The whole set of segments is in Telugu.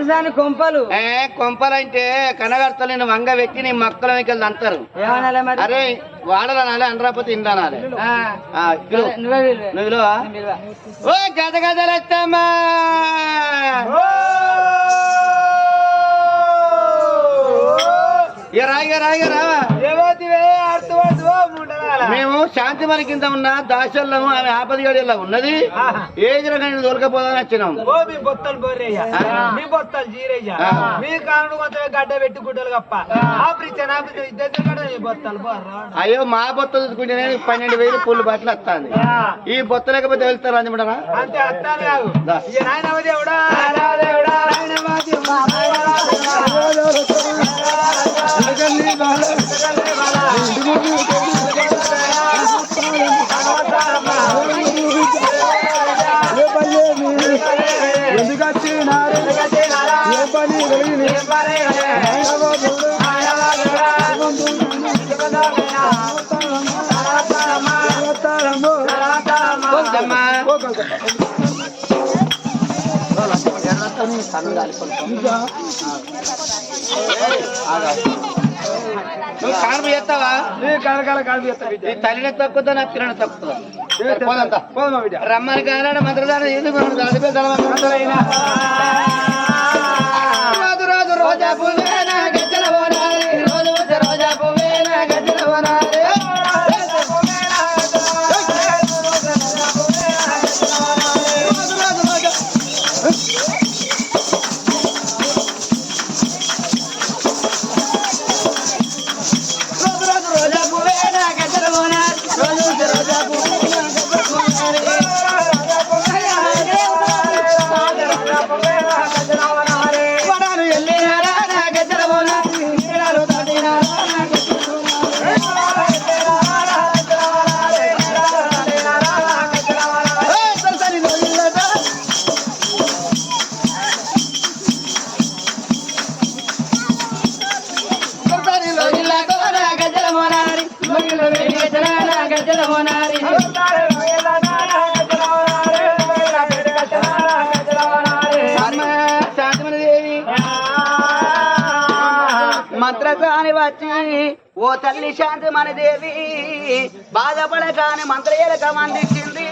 ఎదురుసాని కొంపలు. ఏ కొంపలంటే కనగడతలేని వంగ వ్యక్తి నీ మక్కల వెంకలు అంటారు అరే వాడలనాలి అనరాపతి ఇందనాలి నువ్వు ఓ గద గదలత్తమ్మా మేము శాంతి మన కింద ఉన్న దాసల్లం ఆమె ఆపదిగడిలా ఉన్నది. ఏ రకమైన దొరకపోదని వచ్చినాం. బొత్తలు బొత్తలు జీరయ్య. మీ గడ్డ పెట్టుకుంటారు అయ్యో మా బొత్త చూసుకుంటే పన్నెండు వేలు పుల్లు బట్టలు వస్తాను ఈ బొత్త లేకపోతే వెళ్తారు అనుకుంటారా అంతే తను తను దాని కొంచెం నువ్వు కానుపు చేస్తావా నీ కనకాల కానుపు చేస్తావు నీ తల్లిని తక్కుతుందా నా పిల్లని తక్కుతుందా పోదమ్మా బిడ్డ రమ్మని కానాడు మంత్రదాన ఎందుకు రోజా పుల్లే బాధపడగాని వచ్చి ఓ తల్లి శాంతి మన దేవి బాధపడగాని మంత్రయేలక మందించింది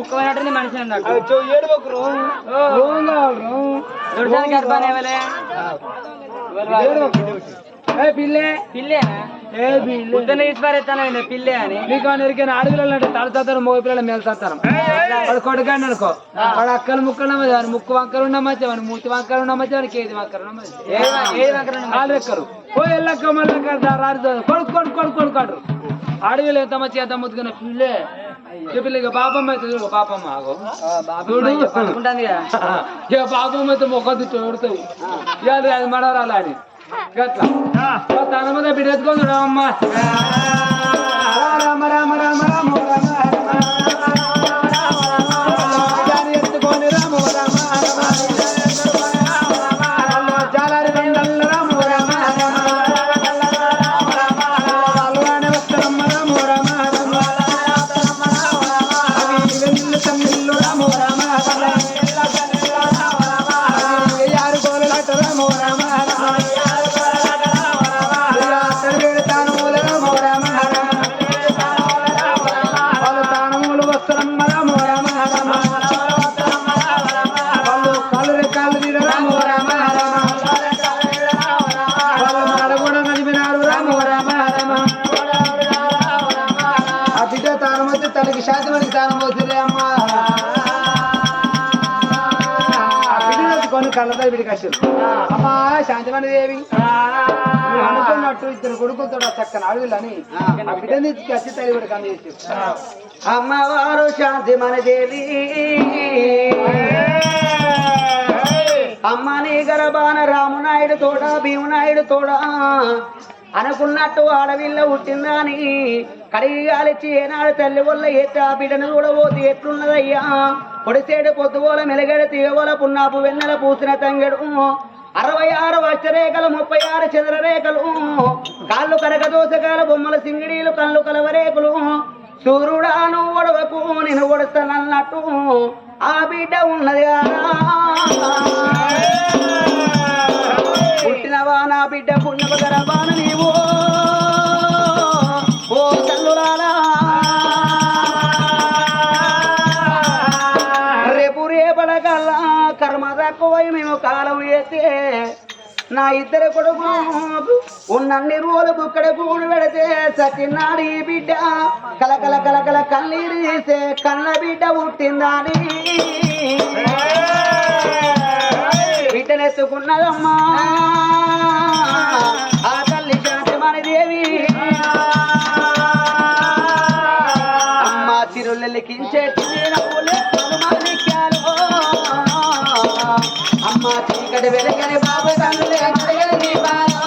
కుక్క పోయినట్టుంది మనిషి అన్నట్టు దొడ్డానికి పిల్లలు మెలుతాను వాడు కొడుకండి అనుకో. వాడు అక్కలు ముక్కలు నమ్మది ముక్కు వంకలు ఉండమచ్చు వాడు మూతి వంకలు ఉండమచ్చు వాడికి ఏది వంకలు ఏది వంకరు వాళ్ళు ఎక్కరు? ఓ ఎల్లక్క మళ్ళీ కొడుకు కొడుకు కొడుకు కొడుకు అడవిలో ఎంతమ్మ చేత ముద్దుకున్న పిల్లే పిల్లకి పాపం చూడు పాపం ఆగో. చూడు. ఇక పాపం అయితే మొక్క చూడుతుంది అది మడవరాలు అని. తన మీద బిడ్డ ఎత్తుకొని రామ రామ రామ రామ. కళ్ళతాయి వీడి కష్టం అమ్మా శాంతిమణి దేవి. అనుకున్నట్టు ఇద్దరు కొడుకులతో చక్కని అడుగులని బిడ్డని కసి తల్లి వీడికి అందజేసి అమ్మవారు శాంతిమణి దేవి. అమ్మని గరబాన రామునాయుడు తోడ భీమునాయుడు తోడ. అనుకున్నట్టు ఆడవిల్ల ఉట్టిందని కడిగాలిచ్చి ఏనాడు తల్లి వల్ల ఏ బిడ్డను చూడబోతే ఎట్లున్నదయ్యా? పొడిసేడు పొద్దుగోల మెలగడ తీగోల పున్నాపు వెన్నెల పూసిన తంగెడు. అరవై ఆరు వచ్చరేఖలు ముప్పై ఆరు చదర రేఖలు కాళ్ళు కరకదోసకాల బొమ్మల సింగిడీలు కళ్ళు కలవరేకులు సూర్యుడా నువ్వు ఒడవకు నేను ఒడుస్తానన్నట్టు ఆ బిడ్డ ఉన్నది పుట్టినవా నా బిడ్డ పుణ్యమ నీవు? నా ఇద్దరు కొడుకు ఉన్నన్ని రోజులకు ఇక్కడ గూడు పెడితే సచిన్నాడు బిడ్డ. కలకల కలకల కన్నీరు తీసే కన్న బిడ్డ పుట్టిందని. బిడ్డనెత్తుకున్నదమ్మా. ఆ తల్లి శాంతి మన దేవి. అమ్మ చిరులెక్కించే అమ్మ చీకటి వెనకని బాబు తల్లి అడగని బాబు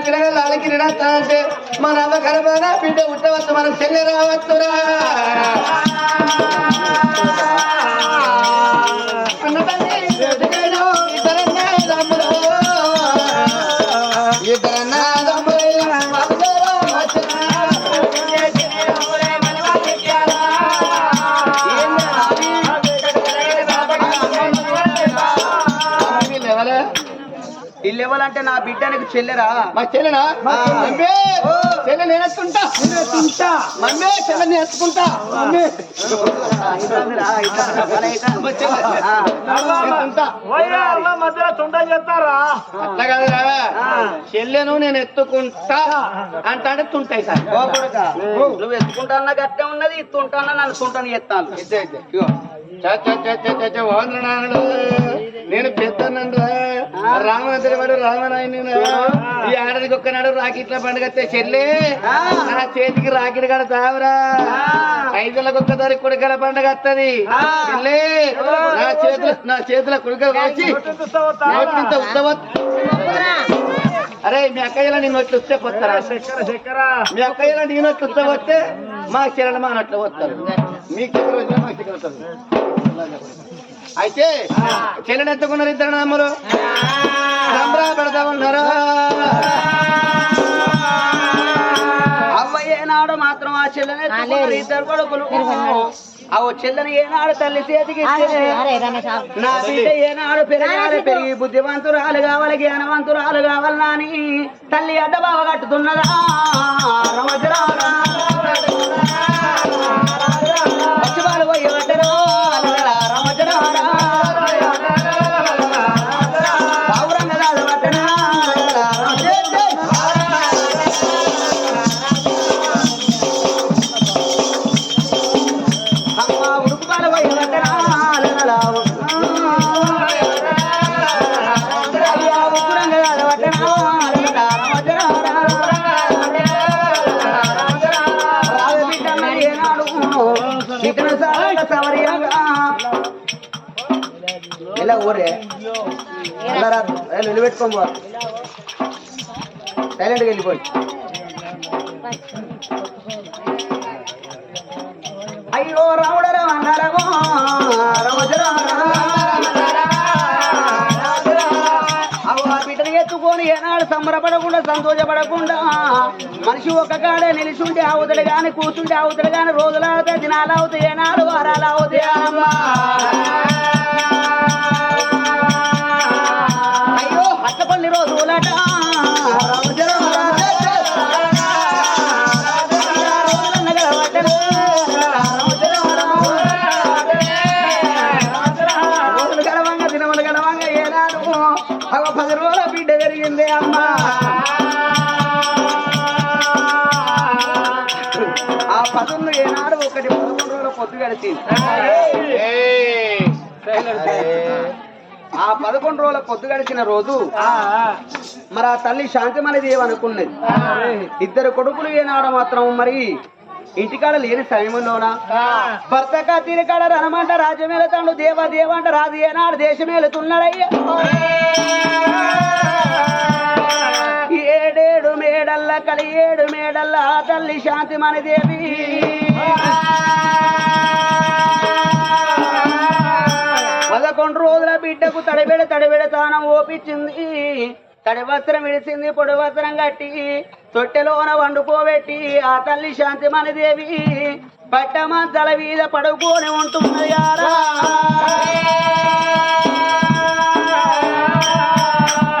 పిల్లగాళ్ళు వాళ్ళకి నిరాశ అంటే మన అమ్మ గర్భాన బిడ్డ ఉండవచ్చు మనం చెల్లె రావచ్చురా. అన్న బిడ్డనికి చెల్లెరా? మా చెల్లెనా? మమ్మీ! చెల్లె నేనేసుకుంటా నేనేసుకుంటా మమ్మీ చెల్లె మమ్మీ! మధ్యలో తుండ చేస్తారా? అట్లా కాదురా చెల్లెను నేను ఎత్తుకుంటా అంటే అంటే తుంటాయి సార్. నువ్వు ఎత్తుకుంటానా గట్టే ఉన్నది ఇత్తుంటానా నన్ను తుంటాను ఎత్తాను. ఇగో. చ చ చ చ చ. నేను పెద్దనండు రామనంతరి వాడు రామనాయని ఈ ఆడదికి ఒక్కనాడు రాకెట్ల పండుగ చెల్లి. నా చేతికి రాకెట్ కడ తావరా ఐదులకు ఒక్కసారి కుడికల పండుగ వస్తుంది చెల్లి నా చేతులు నా చేతుల కుడికలు వచ్చి నోటింత ఉద్దవత్ అరే మీ అక్కయ్యలా నేను నోట్లు వస్తే పోతారా? మీ అక్కయ్యలా నేను నోట్లు వస్తే వస్తే మా చెల్లెలు మా నోట్లు వస్తారు మీకు వచ్చినా మాకు అయితే చెల్లెని ఎత్తుకున్నారు ఇద్దరు నమ్ములు సంబరా పెడతా ఉన్నారు అవ్వ ఏనాడు మాత్రం ఆ చెల్లెని ఎత్తుకున్నారు ఇద్దరు కొడుకులు. ఆ చెల్లెని ఏనాడు తల్లి చేతికి నా బిడ్డ ఏనాడు పెరిగారు పెరిగి బుద్ధివంతురాలు కావాలి జ్ఞానవంతురాలు కావాలి నాని. తల్లి అడ్డ బావ కట్టుతున్నదా? ఎలా ఊరే. అందరా నిలబెట్టుకోము సైలెంట్గా వెళ్ళిపోయి. అయ్యో రాముడరా అన్నారమో రమజరా బిడ్డను ఎత్తుకొని ఏనాడు సంబరపడకుండా సంతోషపడకుండా మనిషి ఒక కాడే నిలిచుంటే అవుతాడు గాని కూర్చుంటే అవుతాడు గాని రోజులు అవుతాయి దినాలు అవుతాయి ఏనాడు వారాలు అవుతాయి అమ్మా. రోజులట పది రోజుల బిడ్డ జరిగింది అమ్మా ఆ పదులు ఏనాడు ఒకటి పదకొండు రోజుల పొద్దు గడిచింది. ఆ పదకొండు రోజుల పొద్దు గడిచిన రోజు మరి ఆ తల్లి శాంతిమనేది ఏమనుకున్నది ఇద్దరు కొడుకులు ఏనాడు మాత్రం మరి ఇంటికాడ లేని సమయంలోన? భర్త కత్తిరికాడ రణమంట రాజ్యమేలుతాడు దేవ దేవ అంట రాజు ఏనాడు దేశమేలుతున్నాడయ్యా ఏడేడు మేడల్ల కలి ఏడు మేడల్ల తల్లి శాంతిమణి దేవి. పదకొండు రోజుల బిడ్డకు తడిబెడ తడిబెడ తానం ఓపించింది తడివస్త్రం విడిచింది పొడి వస్త్రం కట్టి తొట్టెలోన వండుకోబెట్టి ఆ తల్లి శాంతిమణి దేవి పట్టమంతల మీద పడుకొని ఉంటున్నది యారా.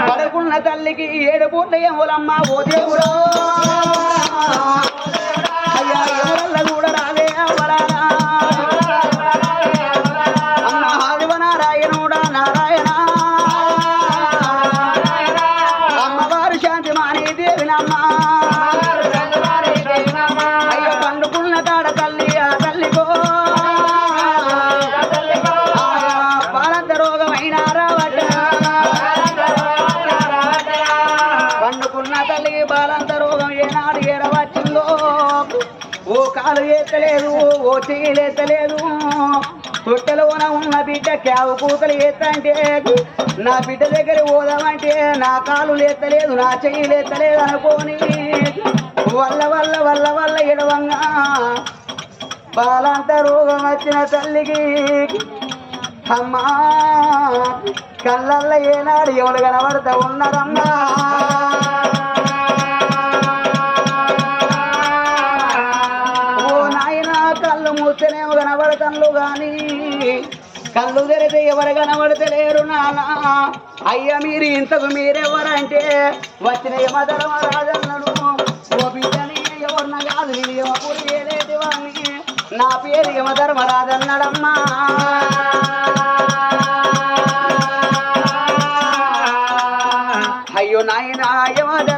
పడుకున్న తల్లికి ఏడు పూట్ల ఎములమ్మ ఓ దేవుడు అయ్యా కాలు ఎత్తలేదు ఓ చెయ్యలు ఎత్తలేదు. తొట్టెలోన ఉన్న బిడ్డ క్యావు కూతలు ఎత్తంటే నా బిడ్డ దగ్గర పోదామంటే నా కాలు లేతలేదు నా చెయ్యి ఎత్తలేదు అనుకోని. వల్ల వల్ల వల్ల వల్ల ఎడవంగా బాలంత రోగం వచ్చిన తల్లికి అమ్మా కళ్ళల్లో ఏనాడు ఎవరు కనబడతా ఉన్నారమ్మా. మూస్తేనేమో కానీ కళ్ళు తెరితే ఎవరు కనబడతలేరు నానా. అయ్య మీరు ఇంతకు మీరెవరంటే? వచ్చిన యమధర్మరాజన్నడు ఓ బిడ్డని ఎవరిన కాదు యమపురి ఏలేటి వాణ్ణి. నా పేరు యమధర్మరాజన్నడమ్మా అయ్యో నాయనా యమధ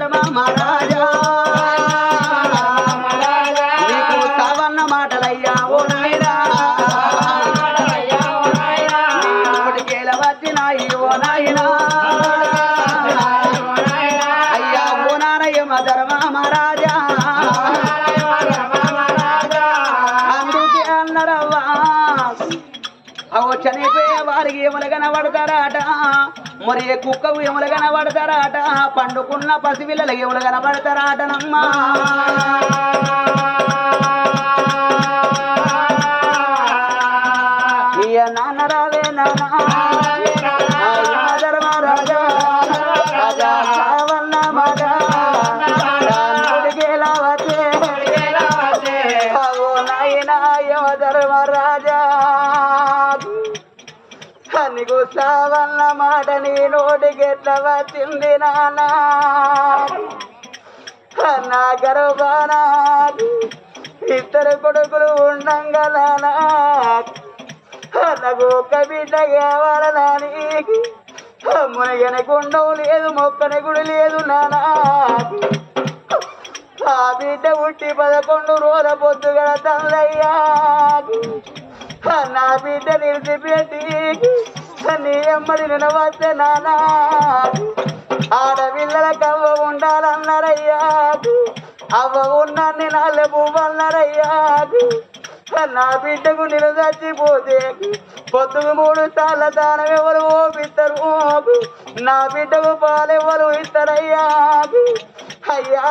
చనిపోయే వారికి ఎములు కనబడతారట? మరి ఏ కుక్కకు ఎములు కనబడతారట? పండుకున్న పసిపిల్లలకి ఎములు కనబడతారటనమ్మా. నాయనా ధర్మరాజా అని సావన్న మాట నీ నోటికి ఎట్లా వచ్చింది నానా. నా గర్భాన ఇద్దరు కొడుకులు ఉండంగా నానా. నాకు ఒక్క బిడ్డ కావాలనా నీకు? మునగని గుండం లేదు మొక్కని గుడి లేదు నానా. ఆ బిడ్డ పుట్టి పదకొండు రోజుల పొద్దుగల తల్లయ్యా. నా బిడ్డ నిలిచిపెట్టి నీ అమ్మడి నిన్న నానా. ఆడపిల్లల కవ్వ ఉండాలన్నారయ్యా. అవ్వ ఉన్నాన్ని నాళ్ళ పువ్వన్నారయ్యా. నా బిడ్డకు నిలదచ్చిపోతే పొద్దుకు మూడు సార్ల దానం ఎవరు ఓపిస్తారు? నా బిడ్డకు పాలెవరు ఇస్తారయ్యా? అయ్యా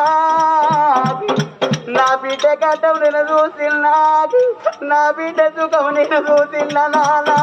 నా బిడ్డ కట్టం నేను చూసిన్నా నా బిడ్డ సుఖం నేను చూసిన్నా నానా.